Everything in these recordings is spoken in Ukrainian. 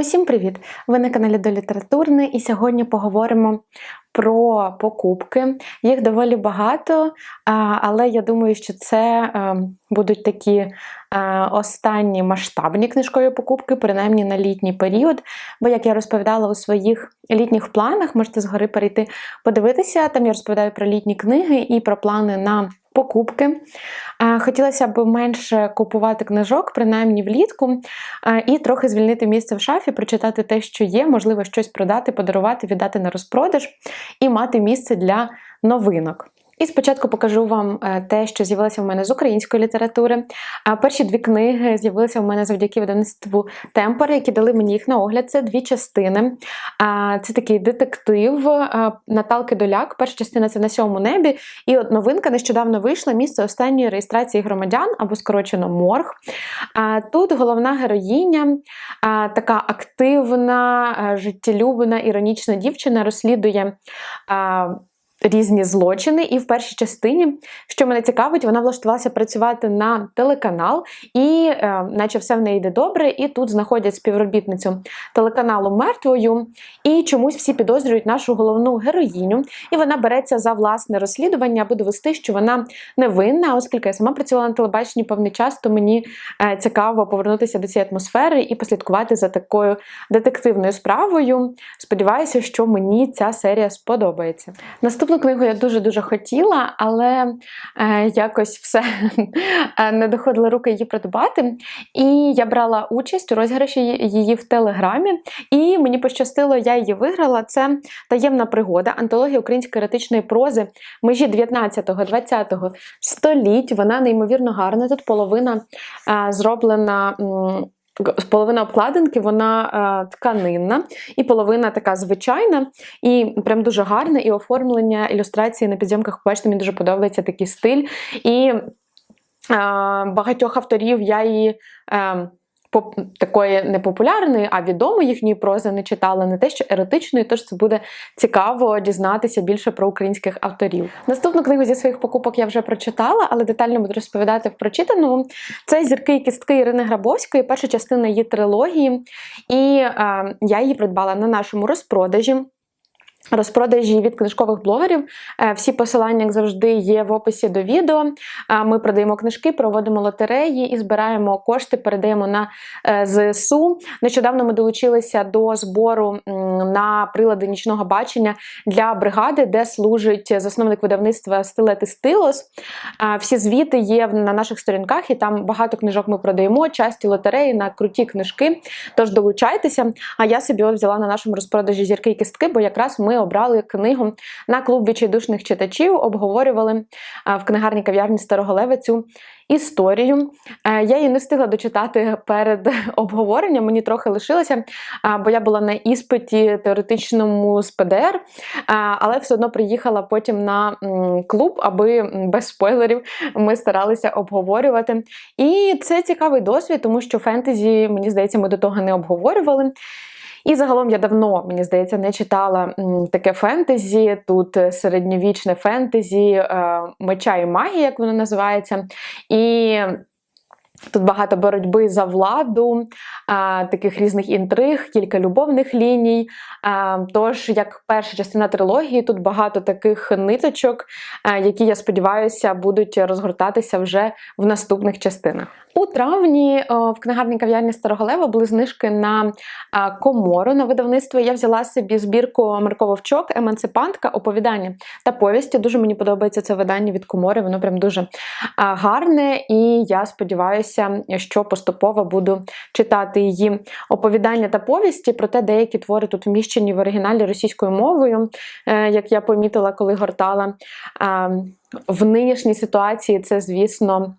Усім привіт! Ви на каналі до літературне, і сьогодні поговоримо про покупки. Їх доволі багато, але я думаю, що це е, будуть такі е, останні масштабні книжкові покупки, принаймні на літній період. Бо, як я розповідала у своїх літніх планах, можете згори перейти подивитися. Там я розповідаю про літні книги і про плани на покупки. Хотілося б менше купувати книжок, принаймні влітку, і трохи звільнити місце в шафі, прочитати те, що є, можливо, щось продати, подарувати, віддати на розпродаж і мати місце для новинок. І спочатку покажу вам е, те, що з'явилося в мене з української літератури. А Перші дві книги з'явилися в мене завдяки видавництву Темпер, які дали мені їх на огляд. Це дві частини. Це такий детектив Наталки Доляк. Перша частина це на сьомому небі. І от новинка нещодавно вийшла місце останньої реєстрації громадян або скорочено морг. А, Тут головна героїня, така активна, життєлюбна, іронічна дівчина розслідує. Різні злочини, і в першій частині, що мене цікавить, вона влаштувалася працювати на телеканал, і, е, наче все в неї йде добре, і тут знаходять співробітницю телеканалу мертвою, і чомусь всі підозрюють нашу головну героїню. І вона береться за власне розслідування, аби довести, що вона невинна, оскільки я сама працювала на телебаченні певний час, то мені е, цікаво повернутися до цієї атмосфери і послідкувати за такою детективною справою. Сподіваюся, що мені ця серія сподобається. Наступну книгу я дуже-дуже хотіла, але е, якось все не доходили руки її придбати. І я брала участь у розіграші її в Телеграмі, і мені пощастило, я її виграла. Це таємна пригода, антологія української еретичної прози межі 19-20 століть. Вона неймовірно гарна. Тут половина е, зроблена. м, Половина обкладинки, вона е, тканинна, і половина така звичайна, і прям дуже гарна. І оформлення ілюстрації на підйомках, бачите, мені дуже подобається такий стиль. І е, багатьох авторів я її. Поп- Такої не популярної, а відомої їхньої прози не читала, не те, що еротичної, тож це буде цікаво дізнатися більше про українських авторів. Наступну книгу зі своїх покупок я вже прочитала, але детально буду розповідати в прочитаному. Це зірки і кістки Ірини Грабовської, перша частина її трилогії. І е, я її придбала на нашому розпродажі. Розпродажі від книжкових блогерів. Е, Всі посилання, як завжди, є в описі до відео. Ми продаємо книжки, проводимо лотереї і збираємо кошти, передаємо на е, ЗСУ. Нещодавно ми долучилися до збору на прилади нічного бачення для бригади, де служить засновник видавництва Стилет і Стилос. Всі звіти є на наших сторінках, і там багато книжок ми продаємо, часті лотереї на круті книжки. Тож долучайтеся. А я собі от взяла на нашому розпродажі зірки і кістки, бо якраз ми обрали книгу на клуб відчайдушних читачів, обговорювали в книгарні кав'ярні Староголеве цю історію. Е, Я її не встигла дочитати перед обговоренням, мені трохи лишилося, бо я була на іспиті теоретичному з ПДР, але все одно приїхала потім на клуб, аби без спойлерів ми старалися обговорювати. І це цікавий досвід, тому що фентезі, мені здається, ми до того не обговорювали. І загалом я давно, мені здається, не читала таке фентезі. Тут е, середньовічне фентезі, е, меча і магія, як воно називається. І Тут багато боротьби за владу, таких різних інтриг, кілька любовних ліній. Тож, як перша частина трилогії, тут багато таких ниточок, які, я сподіваюся, будуть розгортатися вже в наступних частинах. У травні в книгарні кав'ярні Староголева були знижки на комору на видавництво. Я взяла собі збірку Марко Вовчок, Емансипантка, оповідання та повісті. Дуже мені подобається це видання від комори, воно прям дуже гарне, і я сподіваюся, що поступово буду читати її оповідання та повісті. Проте деякі твори тут вміщені в оригіналі російською мовою, е, як я помітила, коли гортала. В нинішній ситуації це, звісно.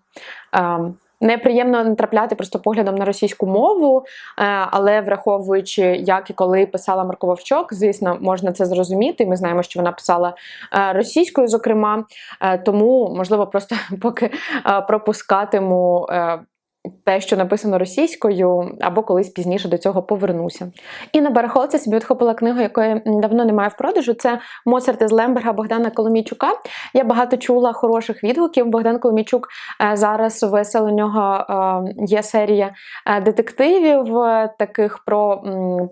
Неприємно натрапляти просто поглядом на російську мову, е, але враховуючи, як і коли писала Марко Вовчок, звісно, можна це зрозуміти. Ми знаємо, що вона писала е, російською, зокрема, Е, тому можливо просто поки пропускатиму. Те, що написано російською, або колись пізніше до цього повернуся. І на барахолці собі відхопила книгу, якої давно немає в продажу. Це Моцарт із Лемберга Богдана Коломійчука. Я багато чула хороших відгуків. Богдан Коломійчук е, зараз весело у нього е, є серія е, детективів, таких про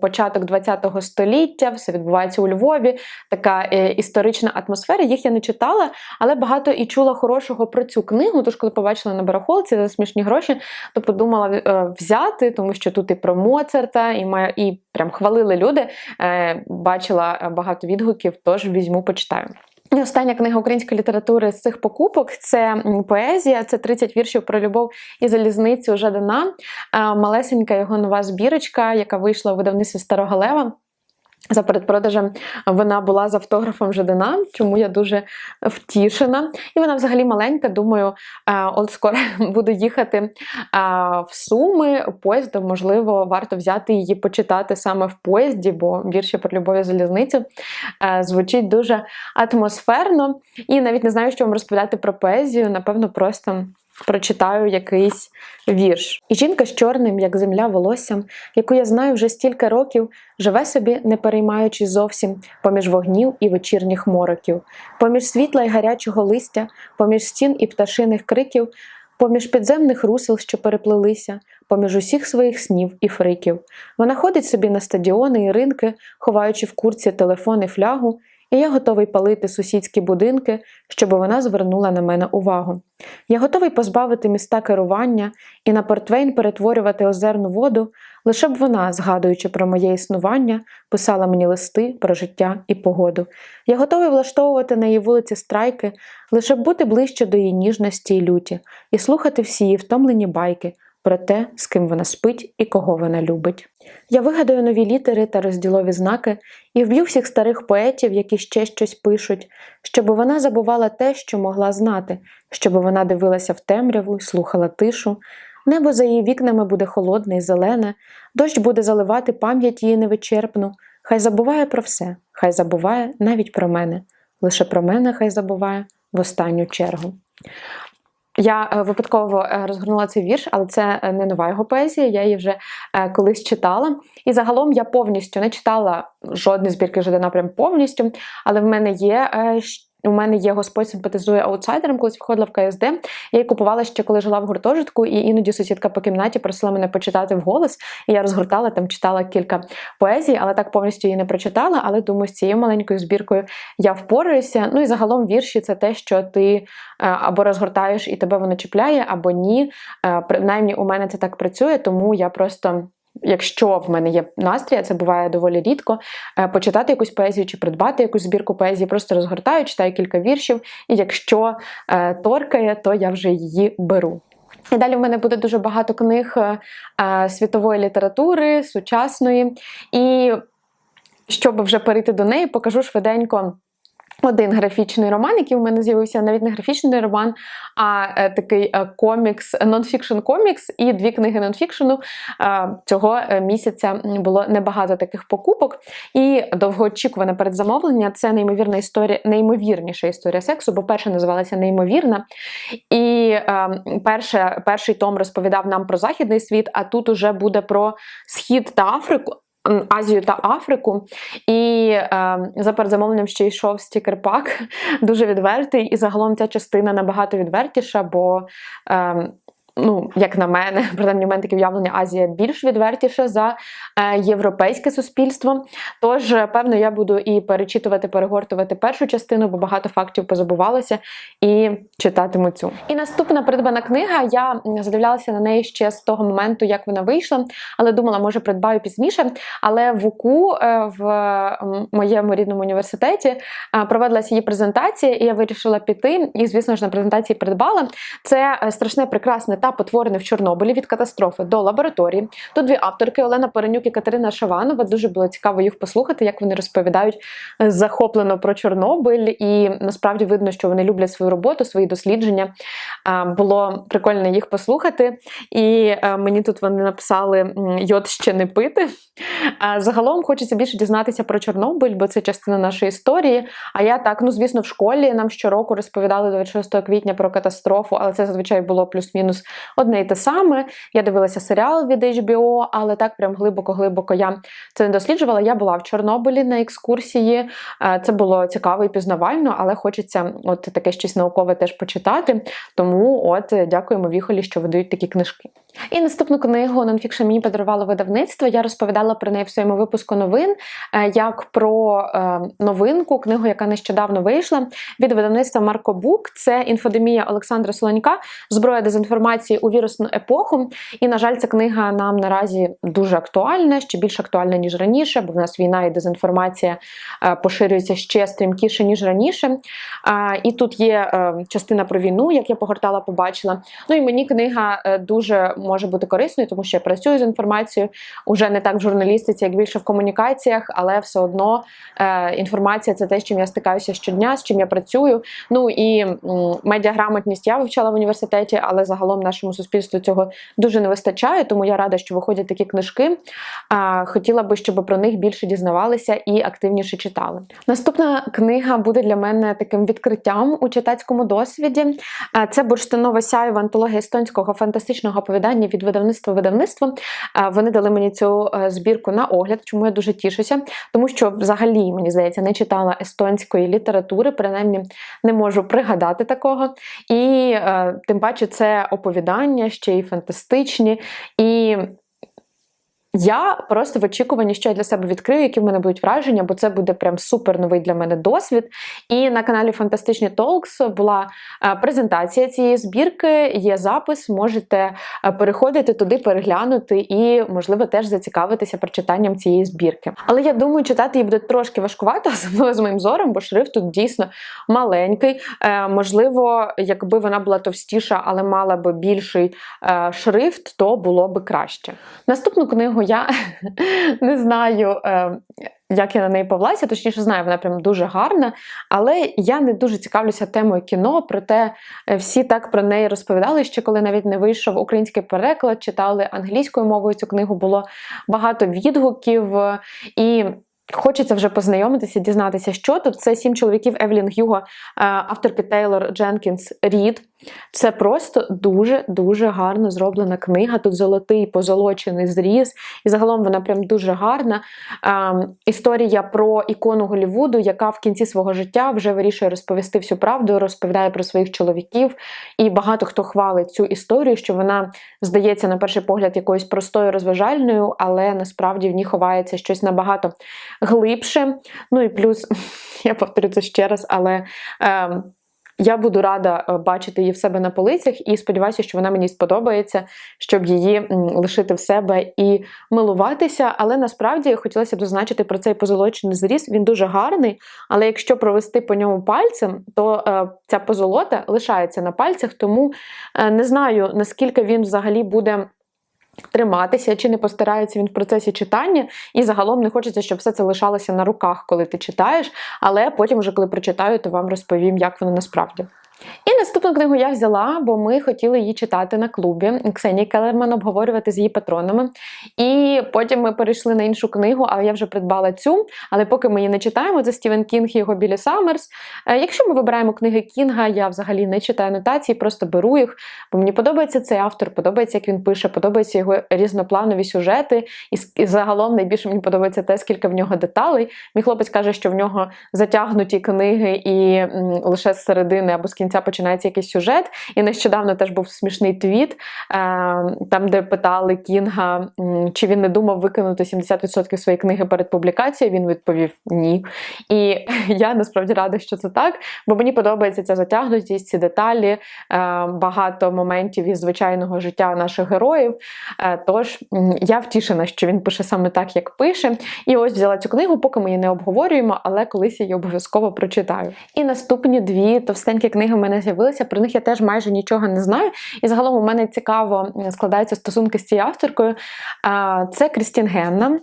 початок ХХ століття. Все відбувається у Львові. Така історична атмосфера. Їх я не читала, але багато і чула хорошого про цю книгу. Тож, коли побачила на барахолці за смішні гроші то подумала е, взяти, тому що тут і про Моцарта, і має, і прям хвалили люди. Е, бачила багато відгуків, тож візьму, почитаю. І остання книга української літератури з цих покупок це поезія, це 30 віршів про любов і залізницю Жадана. Е, малесенька його нова збірочка, яка вийшла у видавництві Старого Лева. За передпродажем вона була з автографом Жадана, чому я дуже втішена. І вона взагалі маленька. Думаю, е, от скоро буду їхати е, в Суми поїздом. Можливо, варто взяти її почитати саме в поїзді, бо вірші про любові залізницю е, звучить дуже атмосферно. І навіть не знаю, що вам розповідати про поезію. Напевно, просто прочитаю якийсь вірш. І жінка з чорним, як земля волоссям, яку я знаю вже стільки років, живе собі, не переймаючись зовсім поміж вогнів і вечірніх мороків, поміж світла й гарячого листя, поміж стін і пташиних криків, поміж підземних русел, що переплелися, поміж усіх своїх снів і фриків. Вона ходить собі на стадіони і ринки, ховаючи в курці телефон і флягу і я готовий палити сусідські будинки, щоб вона звернула на мене увагу. Я готовий позбавити міста керування і на портвейн перетворювати озерну воду, лише б вона, згадуючи про моє існування, писала мені листи про життя і погоду. Я готовий влаштовувати на її вулиці страйки, лише б бути ближче до її ніжності і люті, і слухати всі її втомлені байки про те, з ким вона спить і кого вона любить. Я вигадую нові літери та розділові знаки і вб'ю всіх старих поетів, які ще щось пишуть, щоб вона забувала те, що могла знати, щоб вона дивилася в темряву слухала тишу. Небо за її вікнами буде холодне і зелене, дощ буде заливати пам'ять її невичерпну. Хай забуває про все, хай забуває навіть про мене. Лише про мене хай забуває в останню чергу. Я е, випадково е, розгорнула цей вірш, але це е, не нова його поезія, я її вже колись читала. І загалом я повністю не читала жодні збірки Жадана прям повністю, але в мене є у мене є Господь симпатизує аутсайдерам, колись входила в КСД. Я її купувала ще коли жила в гуртожитку, і іноді сусідка по кімнаті просила мене почитати вголос. І я розгортала там, читала кілька поезій, але так повністю її не прочитала. Але думаю, з цією маленькою збіркою я впораюся. Ну і загалом вірші це те, що ти е, або розгортаєш і тебе воно чіпляє, або ні. Е, принаймні у мене це так працює, тому я просто. Якщо в мене є настрій, а це буває доволі рідко, е, почитати якусь поезію чи придбати якусь збірку поезії, просто розгортаю, читаю кілька віршів, і якщо е, торкає, то я вже її беру. І далі в мене буде дуже багато книг е, світової літератури, сучасної. І щоб вже перейти до неї, покажу швиденько. Один графічний роман, який у мене з'явився, навіть не графічний роман, а е, такий е, комікс, нонфікшн комікс, і дві книги нонфікшену. Е, цього е, місяця було небагато таких покупок. І довгоочікуване передзамовлення це неймовірна історія, неймовірніша історія сексу, бо перша називалася Неймовірна. І е, перше, перший том розповідав нам про західний світ, а тут уже буде про схід та Африку. Азію та Африку, і е, за передзамовленням ще йшов стікер-пак, дуже відвертий, і загалом ця частина набагато відвертіша, бо е, ну, як на мене, принаймні в мене таке в'явлення Азія більш відвертіша за е, європейське суспільство. Тож, певно, я буду і перечитувати, перегортувати першу частину, бо багато фактів позабувалося, і читатиму цю. І наступна придбана книга. Я задивлялася на неї ще з того моменту, як вона вийшла, але думала, може, придбаю пізніше. Але в УКУ е, в моєму рідному університеті е, проводилася її презентація, і я вирішила піти. І, звісно ж, на презентації придбала. Це е, страшне, прекрасне та потворене в Чорнобилі від катастрофи до лабораторії. Тут дві авторки Олена Перенюк і Катерина Шаванова. Дуже було цікаво їх послухати, як вони розповідають е, захоплено про Чорнобиль, і насправді видно, що вони люблять свою роботу, свої дослідження. Було прикольно їх послухати. І е, мені тут вони написали йод ще не пити. Загалом хочеться більше дізнатися про Чорнобиль, бо це частина нашої історії. А я так, ну звісно, в школі нам щороку розповідали 26 квітня про катастрофу, але це зазвичай було плюс-мінус одне й те саме. Я дивилася серіал від HBO, але так прям глибоко-глибоко я це не досліджувала. Я була в Чорнобилі на екскурсії. Е, Це було цікаво і пізнавально, але хочеться от таке щось наукове теж почитати. Тому от дякуємо Віхолі, що видають такі книжки. І наступну книгу нонфікшн мені подарувало видавництво. Я розповідала про неї в своєму випуску новин, е, як про е, новинку, книгу, яка нещодавно вийшла від видавництва Марко Бук. Це інфодемія Олександра Солонька, зброя дезінформації у вірусну епоху. І, на жаль, ця книга нам наразі дуже актуальна, ще більш актуальна, ніж раніше, бо в нас війна і дезінформація е, поширюється ще стрімкіше, ніж раніше. І тут є частина про війну, як я погортала, побачила. Ну і мені книга дуже може бути корисною, тому що я працюю з інформацією уже не так в журналістиці, як більше в комунікаціях, але все одно е, інформація це те, з чим я стикаюся щодня, з чим я працюю. Ну і медіаграмотність я вивчала в університеті, але загалом нашому суспільству цього дуже не вистачає. Тому я рада, що виходять такі книжки. А, хотіла би, щоб про них більше дізнавалися і активніше читали. Наступна книга буде для мене таким відкриттям у читацькому досвіді. Це бурштинова сяєва антологія естонського фантастичного оповідання від видавництва видавництво. Вони дали мені цю е, збірку на огляд, чому я дуже тішуся, тому що взагалі, мені здається, не читала естонської літератури, принаймні не можу пригадати такого. І е, тим паче це оповідання ще й фантастичні. І я просто в очікуванні, що я для себе відкрию, які в мене будуть враження, бо це буде прям супер новий для мене досвід. І на каналі Фантастичні Толкс була е, презентація цієї збірки, є запис, можете е, переходити туди, переглянути і, можливо, теж зацікавитися прочитанням цієї збірки. Але я думаю, читати її буде трошки важкувато, особливо з моїм зором, бо шрифт тут дійсно маленький. Е, Можливо, якби вона була товстіша, але мала би більший шрифт, то було би краще. Наступну книгу я не знаю. Е, як я на неї повелася, точніше знаю, вона прям дуже гарна, але я не дуже цікавлюся темою кіно, проте е, всі так про неї розповідали, ще коли навіть не вийшов український переклад, читали англійською мовою цю книгу, було багато відгуків і. Хочеться вже познайомитися, дізнатися, що тут. Це сім чоловіків Евелін Гюго, е, авторки Тейлор Дженкінс Рід. Це просто дуже-дуже гарно зроблена книга. Тут золотий позолочений зріз, і загалом вона прям дуже гарна. Ем, Історія про ікону Голівуду, яка в кінці свого життя вже вирішує розповісти всю правду, розповідає про своїх чоловіків. І багато хто хвалить цю історію, що вона здається на перший погляд якоюсь простою розважальною, але насправді в ній ховається щось набагато глибше. Ну і плюс, я повторю це ще раз, але. Ем, я буду рада е, бачити її в себе на полицях і сподіваюся, що вона мені сподобається, щоб її лишити в себе і милуватися. Але насправді хотілося б зазначити про цей позолочений зріз. Він дуже гарний, але якщо провести по ньому пальцем, то е, ця позолота лишається на пальцях, тому е, не знаю, наскільки він взагалі буде. Триматися, чи не постарається він в процесі читання, і загалом не хочеться, щоб все це лишалося на руках, коли ти читаєш. Але потім, вже коли прочитаю, то вам розповім, як воно насправді. І наступну книгу я взяла, бо ми хотіли її читати на клубі Ксенії Келерман, обговорювати з її патронами. І потім ми перейшли на іншу книгу, але я вже придбала цю. Але поки ми її не читаємо, це Стівен Кінг і його Білі Саммерс. Е, Якщо ми вибираємо книги Кінга, я взагалі не читаю нотації, просто беру їх, бо мені подобається цей автор, подобається, як він пише, подобаються його різнопланові сюжети. І загалом найбільше мені подобається те, скільки в нього деталей. Мій хлопець каже, що в нього затягнуті книги, і лише з середини або з кінця починається якийсь сюжет. І нещодавно теж був смішний твіт, е, там, де питали Кінга, чи він не думав викинути 70% своєї книги перед публікацією. Він відповів ні. І я насправді рада, що це так, бо мені подобається ця затягнутість, ці деталі, е, багато моментів із звичайного життя наших героїв. Е, Тож я втішена, що він пише саме так, як пише. І ось взяла цю книгу, поки ми її не обговорюємо, але колись я її обов'язково прочитаю. І наступні дві товстенькі книги в мене з'явилися. Про них я теж майже нічого не знаю. І загалом у мене цікаво складаються стосунки з цією авторкою. Це Крістін Генна.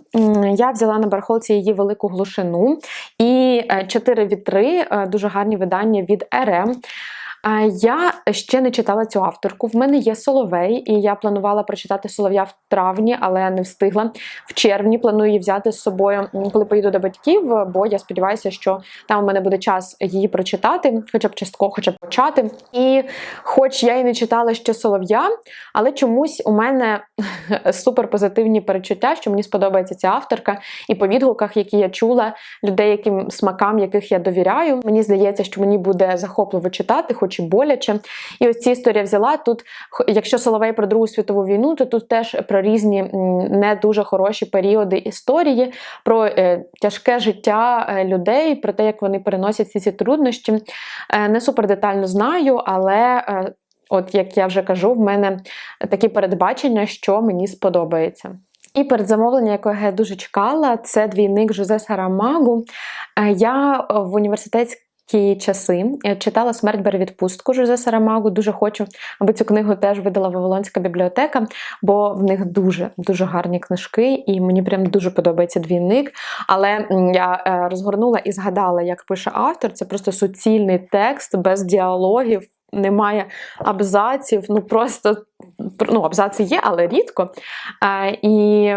Я взяла на барахолці її велику глушину і е, чотири вітри, е, дуже гарні видання від РМ. Я ще не читала цю авторку. В мене є Соловей, і я планувала прочитати Солов'я в травні, але не встигла. В червні планую її взяти з собою, коли поїду до батьків, бо я сподіваюся, що там у мене буде час її прочитати, хоча б частково, хоча б почати. І хоч я і не читала ще Солов'я, але чомусь у мене суперпозитивні перечуття, що мені сподобається ця авторка, і по відгуках, які я чула, людей, яким смакам, яких я довіряю. Мені здається, що мені буде захопливо читати, і боляче. І ось ці історія взяла тут. Якщо Соловей про Другу світову війну, то тут теж про різні не дуже хороші періоди історії, про е, тяжке життя е, людей, про те, як вони переносять всі ці труднощі. Е, не супер детально знаю, але. е, От як я вже кажу, в мене такі передбачення, що мені сподобається. І передзамовлення, яке я дуже чекала, це двійник Жозе Сарамагу. Е, Я е, в університетські часи читала Смерть бере відпустку Жозе Сарамагу. Дуже хочу, аби цю книгу теж видала Вавилонська бібліотека, бо в них дуже дуже гарні книжки, і мені прям дуже подобається двійник. Але я е, розгорнула і згадала, як пише автор. Це просто суцільний текст без діалогів. Немає абзаців, ну просто ну, абзаци є, але рідко. Е, і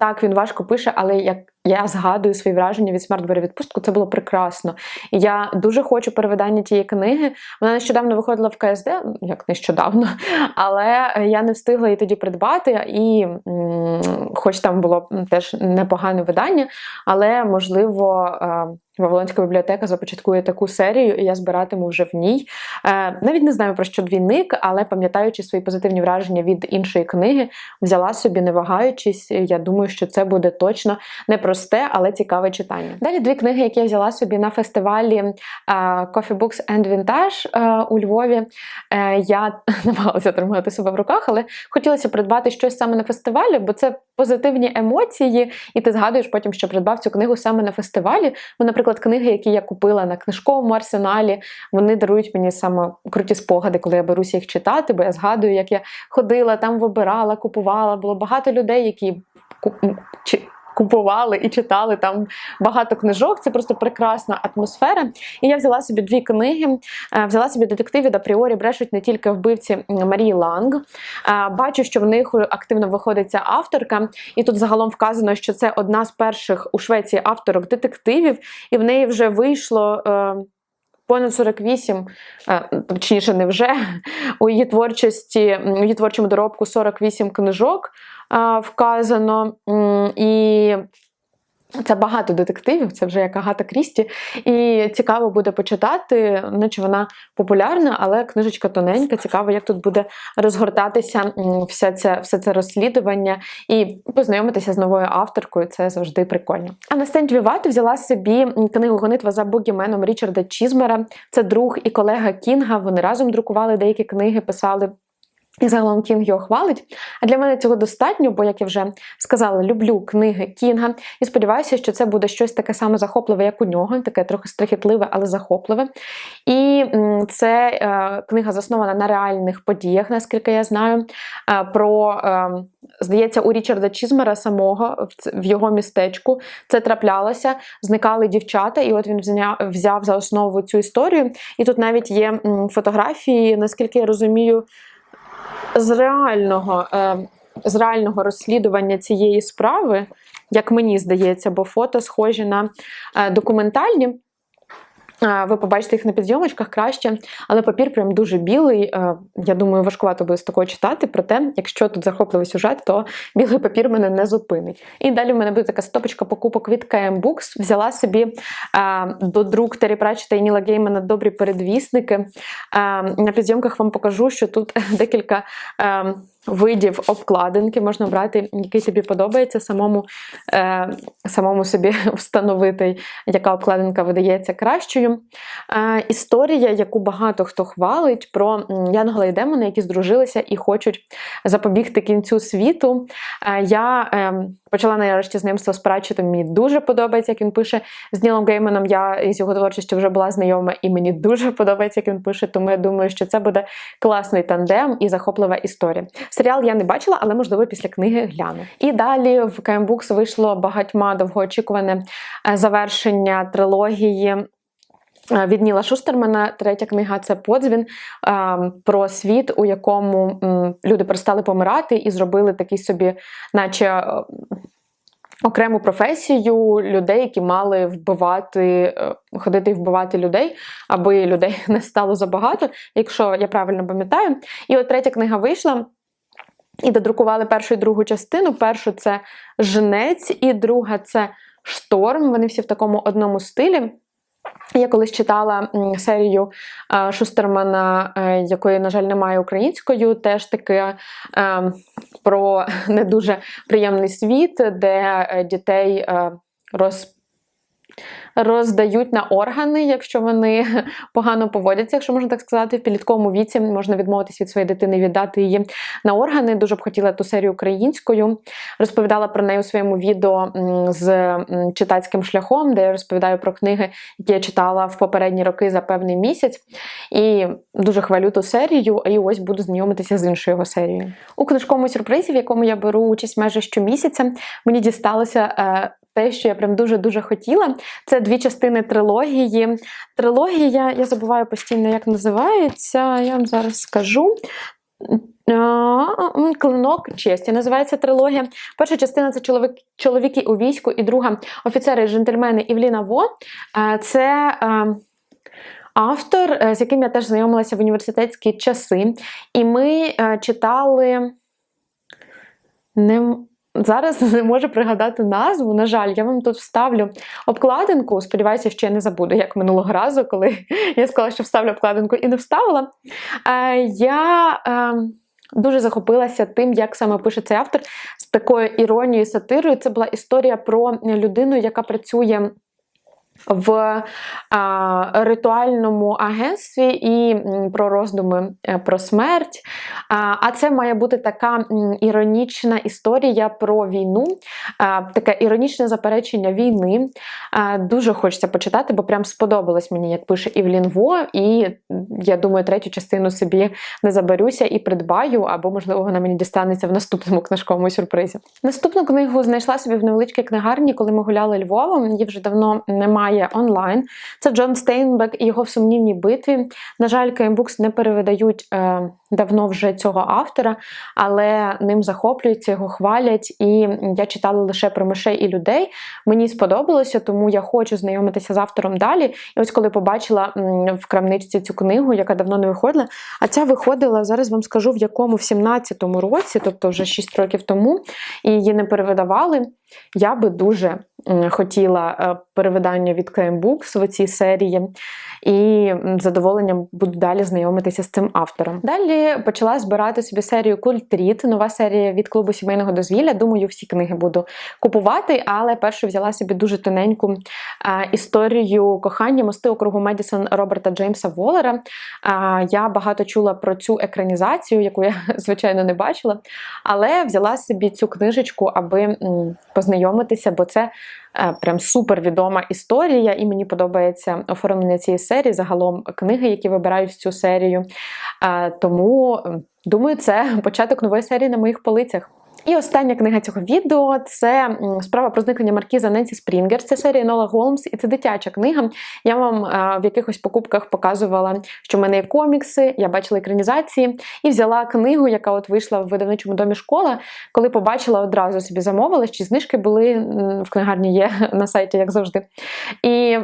так він важко пише, але як я згадую свої враження від смерть бере відпустку, це було прекрасно. І я дуже хочу перевидання тієї книги. Вона нещодавно виходила в КСД, ну, як нещодавно, але я не встигла її тоді придбати. І, хоч там було теж непогане видання, але можливо. Вавилонська бібліотека започаткує таку серію, і я збиратиму вже в ній. Е, навіть не знаю про що двійник, але пам'ятаючи свої позитивні враження від іншої книги, взяла собі, не вагаючись. Я думаю, що це буде точно непросте, але цікаве читання. Далі дві книги, які я взяла собі на фестивалі е, Coffee Books and Vintage е, у Львові. Е, я намагалася тримати себе в руках, але хотілося придбати щось саме на фестивалі, бо це позитивні емоції, і ти згадуєш потім, що придбав цю книгу саме на фестивалі. Бо, наприклад, книги, які я купила на книжковому арсеналі, вони дарують мені саме круті спогади, коли я беруся їх читати, бо я згадую, як я ходила, там вибирала, купувала. Було багато людей, які Купували і читали там багато книжок. Це просто прекрасна атмосфера. І я взяла собі дві книги. Е, Взяла собі детективів апріорі брешуть не тільки вбивці Марії Ланг. Е, Бачу, що в них активно виходить ця авторка, і тут загалом вказано, що це одна з перших у Швеції авторок детективів, і в неї вже вийшло. Понад 48, е, точніше, не вже у її творчості, у її творчому доробку 48 книжок е, вказано. І це багато детективів, це вже як Агата Крісті. І цікаво буде почитати, наче вона популярна, але книжечка тоненька. Цікаво, як тут буде розгортатися все це, все це розслідування і познайомитися з новою авторкою. Це завжди прикольно. А на стенді Вівати взяла собі книгу Гонитва за бугіменом Річарда Чізмера. Це друг і колега Кінга. Вони разом друкували деякі книги, писали. І загалом Кінг його хвалить. А для мене цього достатньо, бо, як я вже сказала, люблю книги Кінга і сподіваюся, що це буде щось таке саме захопливе, як у нього, таке трохи страхітливе, але захопливе. І це е, книга заснована на реальних подіях, наскільки я знаю. Е, про, е, здається, у Річарда Чізмера самого в, в його містечку це траплялося, зникали дівчата, і от він взяв, взяв за основу цю історію. І тут навіть є фотографії, наскільки я розумію з реального, е, з реального розслідування цієї справи, як мені здається, бо фото схожі на е, документальні. Ви побачите їх на підйомочках краще, але папір прям дуже білий. Я думаю, важкувато буде з такого читати. Проте, якщо тут захопливий сюжет, то білий папір мене не зупинить. І далі в мене буде така стопочка покупок від KM Books. Взяла собі до друк Террі Пратчета і Ніла Геймана добрі передвісники. На підйомках вам покажу, що тут декілька. Видів обкладинки можна брати, який тобі подобається, самому е, самому собі встановити, яка обкладинка видається кращою. Е, історія, яку багато хто хвалить, про Янгола і демони, які здружилися і хочуть запобігти кінцю світу. Е, я е, почала нарешті знайомство з Пратчетом, мені дуже подобається, як він пише. З Нілом Гейманом я із його творчістю вже була знайома, і мені дуже подобається, як він пише, тому я думаю, що це буде класний тандем і захоплива історія. Серіал я не бачила, але можливо після книги гляну. І далі в Books вийшло багатьма довгоочікуване е, завершення трилогії від Ніла Шустермана. Третя книга це подзвін е, про світ, у якому люди перестали помирати і зробили такий собі, наче. е, Окрему професію людей, які мали вбивати, е, ходити і вбивати людей, аби людей не стало забагато, якщо я правильно пам'ятаю. І от третя книга вийшла. І додрукували першу і другу частину. Першу це жнець, і друга це шторм. Вони всі в такому одному стилі. Я колись читала серію е, Шустермана, е, якої, на жаль, немає українською, теж таки е, про не дуже приємний світ, де е, дітей е, роз роздають на органи, якщо вони погано поводяться, якщо можна так сказати, в підлітковому віці можна відмовитись від своєї дитини, віддати її на органи. Дуже б хотіла ту серію українською. Розповідала про неї у своєму відео з читацьким шляхом, де я розповідаю про книги, які я читала в попередні роки за певний місяць. І дуже хвалю ту серію, і ось буду знайомитися з іншою його серією. У книжковому сюрпризі, в якому я беру участь майже щомісяця, мені дісталося. Те, що я прям дуже-дуже хотіла, це дві частини трилогії. Трилогія, я забуваю постійно, як називається, я вам зараз скажу. Клинок честі називається трилогія. Перша частина це чоловік, чоловіки у війську, і друга офіцери і джентльмени Івліна Во. Це автор, е, з яким я теж знайомилася в університетські часи. І ми е, читали. Не, Зараз не можу пригадати назву. На жаль, я вам тут вставлю обкладинку. Сподіваюся, що я не забуду, як минулого разу, коли я сказала, що вставлю обкладинку і не вставила. Е, Я е, дуже захопилася тим, як саме пише цей автор з такою іронією, сатирою. Це була історія про людину, яка працює. В а, ритуальному агентстві і про роздуми е, про смерть. А, а це має бути така іронічна історія про війну, а, таке іронічне заперечення війни. А, дуже хочеться почитати, бо прям сподобалось мені, як пише Івлін Во, і я думаю, третю частину собі не заберуся і придбаю, або, можливо, вона мені дістанеться в наступному книжковому сюрпризі. Наступну книгу знайшла собі в невеличкій книгарні, коли ми гуляли Львовом. Її вже давно немає онлайн. Це Джон Стейнбек і його в сумнівній битві. На жаль, Кеймбукс не перевидають е, давно вже цього автора, але ним захоплюються, його хвалять. І я читала лише про мишей і людей. Мені сподобалося, тому я хочу знайомитися з автором далі. І ось коли побачила в крамничці цю книгу, яка давно не виходила, а ця виходила, зараз вам скажу, в якому в 17-му році, тобто вже 6 років тому, і її не перевидавали. Я би дуже хотіла е, перевидання від KM Books в цій серії, і з задоволенням буду далі знайомитися з цим автором. Далі почала збирати собі серію Культріт, нова серія від клубу сімейного дозвілля. Думаю, всі книги буду купувати, але першу взяла собі дуже тоненьку історію кохання мости округу Медісон Роберта Джеймса Воллера. Я багато чула про цю екранізацію, яку я, звичайно, не бачила, але взяла собі цю книжечку, аби познайомитися, бо це прям супер відома історія, і мені подобається оформлення цієї серії, загалом книги, які вибирають цю серію. Е, Тому думаю, це початок нової серії на моїх полицях. І остання книга цього відео це справа про зникнення маркіза Ненсі Спрінгер. Це серія Нола Голмс, і це дитяча книга. Я вам е, в якихось покупках показувала, що в мене є комікси, я бачила екранізації, і взяла книгу, яка от вийшла в видавничому домі школа. Коли побачила, одразу собі замовила, чи знижки були в книгарні є на сайті, як завжди. І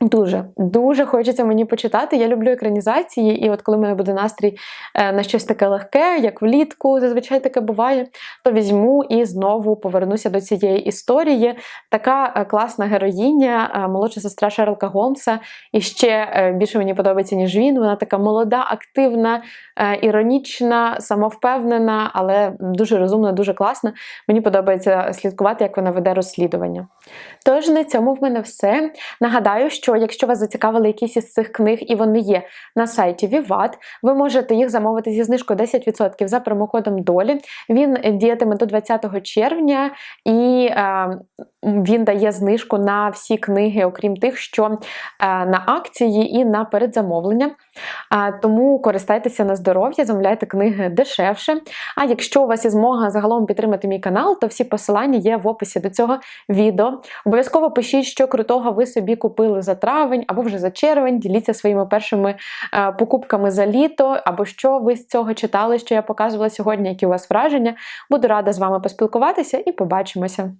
Дуже, дуже хочеться мені почитати. Я люблю екранізації, і от коли в мене буде настрій е, на щось таке легке, як влітку, зазвичай таке буває, то візьму і знову повернуся до цієї історії. Така е, класна героїня, е, молодша сестра Шерлока Голмса. І ще більше мені подобається, ніж він. Вона така молода, активна, іронічна, самовпевнена, але дуже розумна, дуже класна. Мені подобається слідкувати, як вона веде розслідування. Тож на цьому в мене все. Нагадаю, що якщо вас зацікавили якісь із цих книг і вони є на сайті Vivat, ви можете їх замовити зі знижкою 10% за промокодом долі. Він діятиме до 20 червня і е, він дає знижку на всі книги, окрім тих, що е, на акції і на передзамовлення. Е, тому користайтеся на здоров'я, замовляйте книги дешевше. А якщо у вас є змога загалом підтримати мій канал, то всі посилання є в описі до цього відео. Обов'язково пишіть, що крутого ви собі купили за травень або вже за червень. Діліться своїми першими е, покупками за літо, або що ви з цього читали, що я показувала сьогодні, які у вас враження. Буду рада з вами поспілкуватися і побачимося.